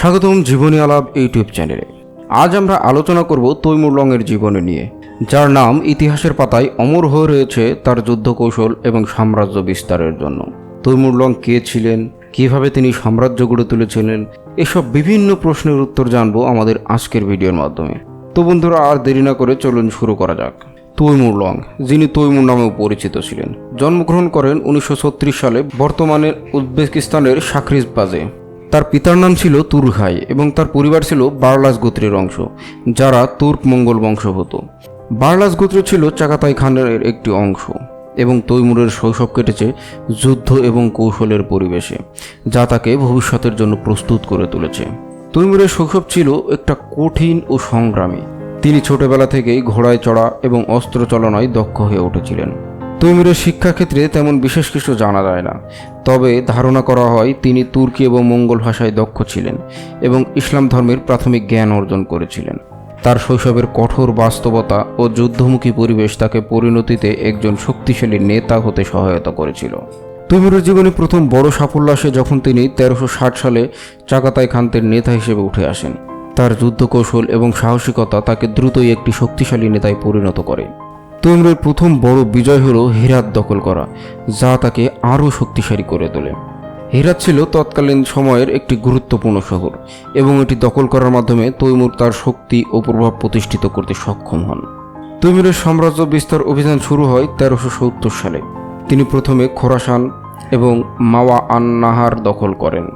স্বাগতম জীবনী আলাপ ইউটিউব চ্যানেলে। আজ আমরা আলোচনা করব তৈমুর লংয়ের জীবনী নিয়ে, যার নাম ইতিহাসের পাতায় অমর হয়ে রয়েছে তার যুদ্ধ কৌশল এবং সাম্রাজ্য বিস্তারের জন্য। তৈমুর লং কে ছিলেন? কীভাবে তিনি সাম্রাজ্য গড়ে তুলেছিলেন? এসব বিভিন্ন প্রশ্নের উত্তর জানব আমাদের আজকের ভিডিওর মাধ্যমে। তো বন্ধুরা, আর দেরি না করে চলুন শুরু করা যাক। তৈমুর লং, যিনি তৈমুর নামেও পরিচিত ছিলেন, জন্মগ্রহণ করেন উনিশশো ছত্রিশ সালে বর্তমানে উজবেকিস্তানের সাকরিজবাজে তার পিতার নাম ছিল তুরঘাই এবং তার পরিবার ছিল বার্লাস গোত্রের অংশ, যারা তুর্ক মঙ্গল বংশভূত বারলাস গোত্র ছিল চাকাতাই খানের একটি অংশ এবং তৈমুরের শৈশব কেটেছে যুদ্ধ এবং কৌশলের পরিবেশে, যা তাকে ভবিষ্যতের জন্য প্রস্তুত করে তুলেছে। তৈমুরের শৈশব ছিল একটা কঠিন ও সংগ্রামী। তিনি ছোটবেলা থেকেই ঘোড়ায় চড়া এবং অস্ত্র চালনায় দক্ষ হয়ে উঠেছিলেন। তৈমুরের শিক্ষাক্ষেত্রে তেমন বিশেষ কিছু জানা যায় না। তবে ধারণা করা হয়, তিনি তুর্কি এবং মঙ্গল ভাষায় দক্ষ ছিলেন এবং ইসলাম ধর্মের প্রাথমিক জ্ঞান অর্জন করেছিলেন। তার শৈশবের কঠোর বাস্তবতা ও যুদ্ধমুখী পরিবেশ তাকে পরিণতিতে একজন শক্তিশালী নেতা হতে সহায়তা করেছিল। তৈমুরের জীবনে প্রথম বড় সাফল্য আসে যখন তিনি তেরোশো সালে চাকাতাই খান্তের নেতা হিসেবে উঠে আসেন। তার যুদ্ধ কৌশল এবং সাহসিকতা তাকে দ্রুতই একটি শক্তিশালী নেতায় পরিণত করে। তৈমুরের প্রথম বড় বিজয় হল হেরাত দখল করা, যা তাকে আরও শক্তিশালী করে তোলে। হেরাত ছিল তৎকালীন সময়ের একটি গুরুত্বপূর্ণ শহর এবং এটি দখল করার মাধ্যমে তৈমুর তার শক্তি ও প্রভাব প্রতিষ্ঠিত করতে সক্ষম হন। তৈমুরের সাম্রাজ্য বিস্তার অভিযান শুরু হয় তেরোশো সত্তর সালে। তিনি প্রথমে খোরাসান এবং মাওয়া আন নাহার দখল করেন।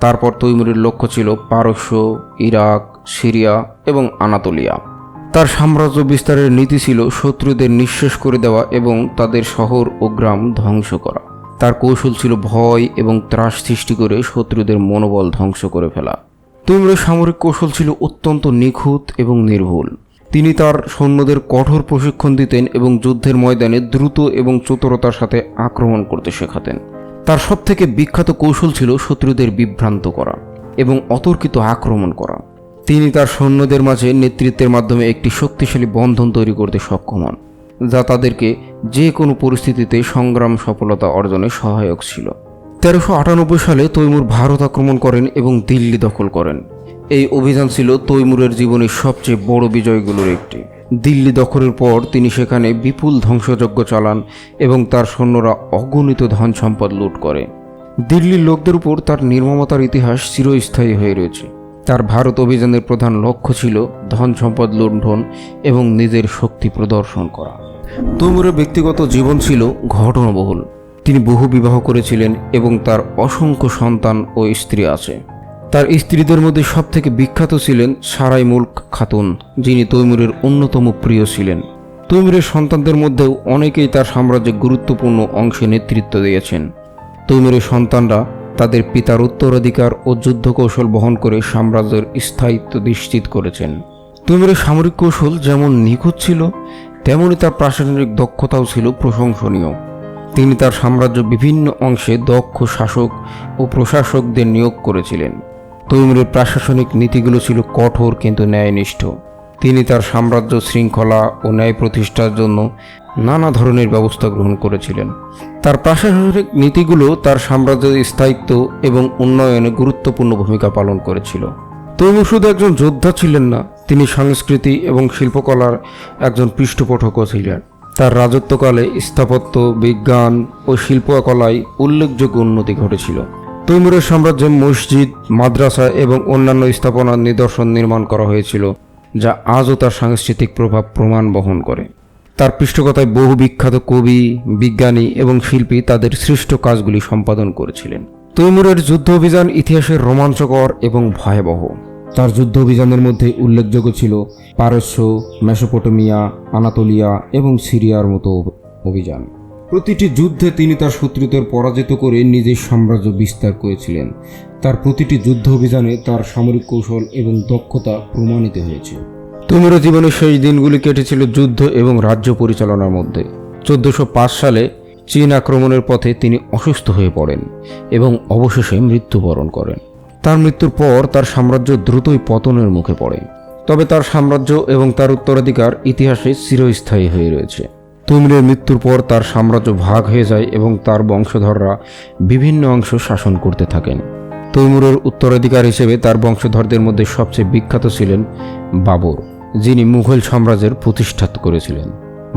তারপর তৈমুরের লক্ষ্য ছিল পারস্য, ইরাক, সিরিয়া এবং আনাতোলিয়া। তার সাম্রাজ্য বিস্তারের নীতি ছিল শত্রুদের নিঃশেষ করে দেওয়া এবং তাদের শহর ও গ্রাম ধ্বংস করা। তার কৌশল ছিল ভয় এবং ত্রাস সৃষ্টি করে শত্রুদের মনোবল ধ্বংস করে ফেলা। তৈমুরের সামরিক কৌশল ছিল অত্যন্ত নিখুঁত এবং নির্ভুল। তিনি তার সৈন্যদের কঠোর প্রশিক্ষণ দিতেন এবং যুদ্ধের ময়দানে দ্রুত এবং চতুরতার সাথে আক্রমণ করতে শেখাতেন। তার সবথেকে বিখ্যাত কৌশল ছিল শত্রুদের বিভ্রান্ত করা এবং অতর্কিত আক্রমণ করা। তিনি তার সৈন্যদের মাঝে নেতৃত্বের মাধ্যমে একটি শক্তিশালী বন্ধন তৈরি করতে সক্ষম হন, যা তাদেরকে যে কোনো পরিস্থিতিতে সংগ্রাম সফলতা অর্জনে সহায়ক ছিল। তেরোশো আটানব্বই সালে তৈমুর ভারত আক্রমণ করেন এবং দিল্লি দখল করেন। এই অভিযান ছিল তৈমুরের জীবনের সবচেয়ে বড় বিজয়গুলোর একটি। দিল্লি দখলের পর তিনি সেখানে বিপুল ধ্বংসযজ্ঞ চালান এবং তার সৈন্যরা অগণিত ধন সম্পদ লুট করে। দিল্লির লোকদের উপর তার নির্মমতার ইতিহাস চিরস্থায়ী হয়ে রয়েছে। তার ভারত অভিযানের প্রধান লক্ষ্য ছিল ধন সম্পদ লুণ্ঠন এবং নিজের শক্তি প্রদর্শন করা। তৈমুরের ব্যক্তিগত জীবন ছিল ঘটনাবহুল। তিনি বহু বিবাহ করেছিলেন এবং তার অসংখ্য সন্তান ও স্ত্রী আছে। তার স্ত্রীদের মধ্যে সবথেকে বিখ্যাত ছিলেন সারাই মুল্ক খাতুন, যিনি তৈমুরের অন্যতম প্রিয় ছিলেন। তৈমুরের সন্তানদের মধ্যেও অনেকেই তার সাম্রাজ্যে গুরুত্বপূর্ণ অংশে নেতৃত্ব দিয়েছেন। তৈমুরের সন্তানরা তাদের পিতার উত্তরাধিকার ও যুদ্ধ কৌশল বহন করে সাম্রাজ্যের স্থায়িত্ব নিশ্চিত করেছেন। তৈমুরের সামরিক কৌশল যেমন নিখুঁত ছিল তেমনই তার প্রশাসনিক দক্ষতাও ছিল প্রশংসনীয়। তিনি তার সাম্রাজ্য বিভিন্ন অংশে দক্ষ শাসক ও প্রশাসকদের নিয়োগ করেছিলেন। তৈমুরের প্রশাসনিক নীতিগুলো ছিল কঠোর কিন্তু ন্যায়নিষ্ঠ। তিনি তার সাম্রাজ্য শৃঙ্খলা ও ন্যায় প্রতিষ্ঠার জন্য নানা ধরনের ব্যবস্থা গ্রহণ করেছিলেন। তার প্রশাসনিক নীতিগুলো তার সাম্রাজ্যের স্থায়িত্ব এবং উন্নয়নে গুরুত্বপূর্ণ ভূমিকা পালন করেছিল। তৈমুর শুধু একজন যোদ্ধা ছিলেন না, তিনি সংস্কৃতি এবং শিল্পকলার একজন পৃষ্ঠপোষকও ছিলেন। তার রাজত্বকালে স্থাপত্য, বিজ্ঞান ও শিল্পকলায় উল্লেখযোগ্য উন্নতি ঘটেছিল। তৈমুরের সাম্রাজ্যে মসজিদ, মাদ্রাসা এবং অন্যান্য স্থাপনার নিদর্শন নির্মাণ করা হয়েছিল। যা আজও তার সাংস্কৃতিক প্রভাব প্রমাণ বহন করে। তার পৃষ্ঠকথায় বহু বিখ্যাত কবি, বিজ্ঞানী এবং শিল্পী তাদের সৃষ্ট কাজগুলি সম্পাদন করেছিলেন। তৈমুরের যুদ্ধ অভিযান ইতিহাসের রোমাঞ্চকর এবং ভয়াবহ। তার যুদ্ধ অভিযানের মধ্যে উল্লেখযোগ্য ছিল পারস্য, মেসোপটেমিয়া, আনাতোলিয়া এবং সিরিয়ার মতো অভিযান। প্রতিটি যুদ্ধে তিনি তার শত্রুদের পরাজিত করে নিজের সাম্রাজ্য বিস্তার করেছিলেন। তার প্রতিটি যুদ্ধ অভিযানে তার সামরিক কৌশল এবং দক্ষতা প্রমাণিত হয়েছে। তৈমুরের জীবনের শেষ দিনগুলি কেটেছিল যুদ্ধ এবং রাজ্য পরিচালনার মধ্যে। চোদ্দশো সালে চীন আক্রমণের পথে তিনি অসুস্থ হয়ে পড়েন এবং অবশেষে মৃত্যুবরণ করেন। তার মৃত্যুর পর তার সাম্রাজ্য দ্রুতই পতনের মুখে পড়ে। তবে তার সাম্রাজ্য এবং তার উত্তরাধিকার ইতিহাসে চিরস্থায়ী হয়ে রয়েছে। তৈমুরের মৃত্যুর পর তার সাম্রাজ্য ভাগ হয়ে যায় এবং তার বংশধররা বিভিন্ন অংশ শাসন করতে থাকেন। তৈমুরের উত্তরাধিকার হিসেবে তার বংশধরদের মধ্যে সবচেয়ে বিখ্যাত ছিলেন বাবর, যিনি মুঘল সাম্রাজ্যের প্রতিষ্ঠাত করেছিলেন।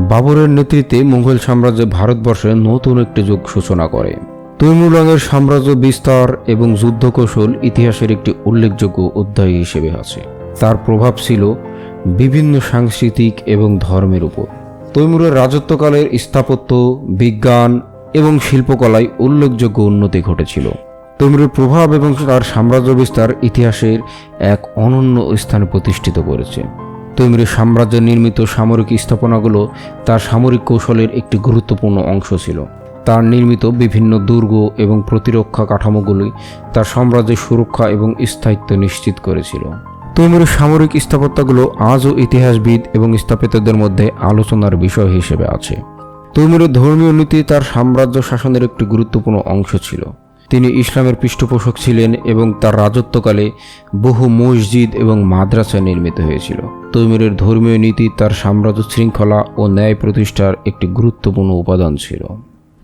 বাবরের নেতৃত্বে মুঘল সাম্রাজ্য ভারতবর্ষে নতুন একটি যুগ সূচনা করে। তৈমুরলংয়ের সাম্রাজ্য বিস্তার এবং যুদ্ধকৌশল ইতিহাসের একটি উল্লেখযোগ্য অধ্যায় হিসেবে আছে। তার প্রভাব ছিল বিভিন্ন সাংস্কৃতিক এবং ধর্মের উপর। তৈমুরের রাজত্বকালের স্থাপত্য, বিজ্ঞান এবং শিল্পকলায় উল্লেখযোগ্য উন্নতি ঘটেছিল। তৈমুরের প্রভাব এবং তার সাম্রাজ্য বিস্তার ইতিহাসের এক অনন্য স্থানে প্রতিষ্ঠিত করেছে। তৈমুরের সাম্রাজ্য নির্মিত সামরিক স্থাপনাগুলো তার সামরিক কৌশলের একটি গুরুত্বপূর্ণ অংশ ছিল। তার নির্মিত বিভিন্ন দুর্গ এবং প্রতিরক্ষা কাঠামোগুলি তার সাম্রাজ্যের সুরক্ষা এবং স্থায়িত্ব নিশ্চিত করেছিল। তৈমুরের সামরিক স্থাপত্যগুলো আজও ইতিহাসবিদ এবং স্থাপত্যদের মধ্যে আলোচনার বিষয় হিসেবে আছে। তৈমুরের ধর্মীয় নীতি তার সাম্রাজ্য শাসনের একটি গুরুত্বপূর্ণ অংশ ছিল। তিনি ইসলামের পৃষ্ঠপোষক ছিলেন এবং তার রাজত্বকালে বহু মসজিদ এবং মাদ্রাসা নির্মিত হয়েছিল। তৈমুরের ধর্মীয় নীতি তার সাম্রাজ্য শৃঙ্খলা ও ন্যায় প্রতিষ্ঠার একটি গুরুত্বপূর্ণ উপাদান ছিল।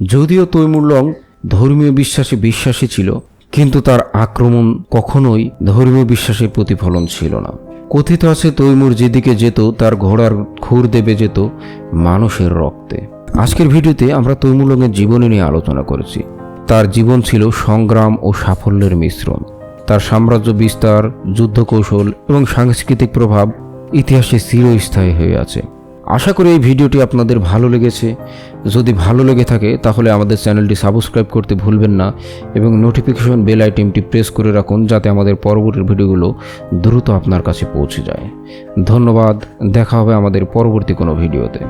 যদিও তৈমুরলং ধর্মীয় বিশ্বাসে বিশ্বাসী ছিল কিন্তু তার আক্রমণ কখনোই ধর্মীয় বিশ্বাসের প্রতিফলন ছিল না। কথিত আছে তৈমুর যেদিকে যেত, তার ঘোড়ার খুর দেবে যেত মানুষের রক্তে। আজকের ভিডিওতে আমরা তৈমুরলংয়ের জীবনী নিয়ে আলোচনা করেছি। তার জীবন ছিল সংগ্রাম ও সাফল্যের মিশ্রণ। তার সাম্রাজ্য বিস্তার যুদ্ধ কৌশল এবং সাংস্কৃতিক প্রভাব ইতিহাসে চিরস্থায়ী হয়ে আছে। আশা করি এই ভিডিওটি আপনাদের ভালো লেগেছে। যদি ভালো লেগে থাকে, তাহলে আমাদের চ্যানেলটি সাবস্ক্রাইব করতে ভুলবেন না এবং নোটিফিকেশন বেল আইটেমটি প্রেস করে রাখুন যাতে আমাদের পরবর্তী ভিডিওগুলো দ্রুত আপনার কাছে পৌঁছে যায়। ধন্যবাদ, দেখা হবে আমাদের পরবর্তী কোনো ভিডিওতে।